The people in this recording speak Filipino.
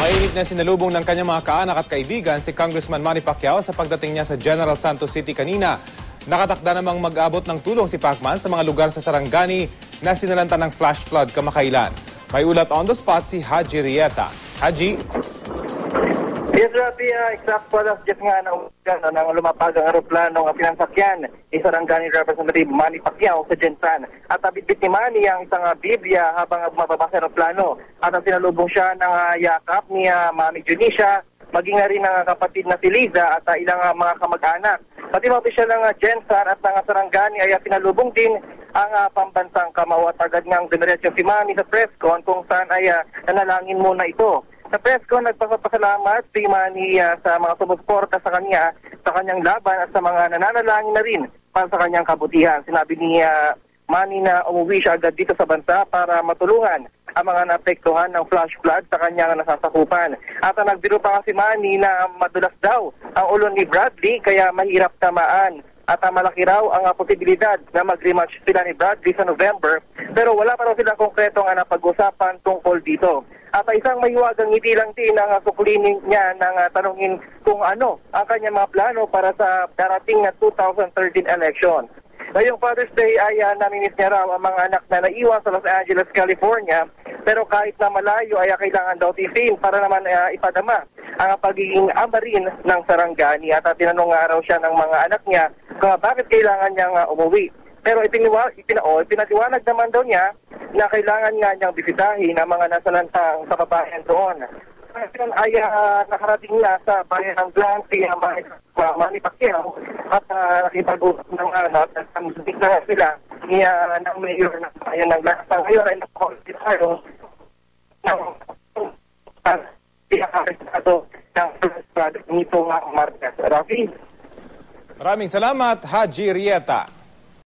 Mainit na sinalubong ng kanyang mga kaanak at kaibigan si Congressman Manny Pacquiao sa pagdating niya sa General Santos City kanina. Nakatakda namang mag-abot ng tulong si Pacman sa mga lugar sa Sarangani na sinalanta ng flash flood kamakailan. May ulat on the spot si Haji Rieta. Haji, Yes, Rafi, uh, exact alas 10 nga ng umaga no, nang lumapag ang aeroplano ang pinansakyan ni Sarangani Representative Manny Pacquiao sa Jensan. At abitbit ni Manny ang isang uh, Biblia habang bumababa sa aeroplano. At ang sinalubong siya ng uh, yakap ni uh, Mami Junisha, maging na rin ang kapatid na si Liza at uh, ilang uh, mga kamag-anak. Pati mga opisyal ng uh, Jensan at ng uh, Sarangani ay uh, pinalubong din ang uh, pambansang kamao at agad ngang dumiretso si Manny sa press con kung saan ay uh, nanalangin muna ito. Sa press ko, nagpapasalamat si Manny ah, sa mga sumusuporta sa kanya, sa kanyang laban at sa mga nananalangin na rin para sa kanyang kabutihan. Sinabi ni ah, Manny na umuwi siya agad dito sa bansa para matulungan ang mga naapektuhan ng flash flood sa kanyang nasasakupan. At ang nagbiro pa nga si Manny na madulas daw ang ulo ni Bradley kaya mahirap tamaan at uh, malaki raw ang uh, posibilidad na mag-rematch sila ni Bradley sa November pero wala pa raw silang konkretong uh, napag-usapan tungkol dito. At isang mahiwagang ngiti lang din ang uh, niya nang uh, tanungin kung ano ang kanyang mga plano para sa darating na 2013 election. Ngayong Father's Day ay uh, naminis niya raw ang mga anak na naiwan sa Los Angeles, California pero kahit na malayo ay kailangan daw tisin para naman uh, ipadama ang pagiging ama rin ng Sarangani at uh, tinanong nga raw siya ng mga anak niya kung bakit kailangan niyang uh, umuwi. Pero ipiniwa, ipina, oh, pinatiwanag naman daw niya na kailangan nga niyang bisitahin ang mga nasalantang sa kabayan doon. Ngayon ay uh, nakarating na sa bayan ng Blanty ang bahay uh, Manny Pacquiao at uh, nakipag-usap ng anak at ang na sila niya uh, ng mayor ng bayan ng Blanty. Ngayon ay nakakulit tayo ng pinaka-arestado ng nito nga Marquez. Rafi? maraming salamat Haji Rieta.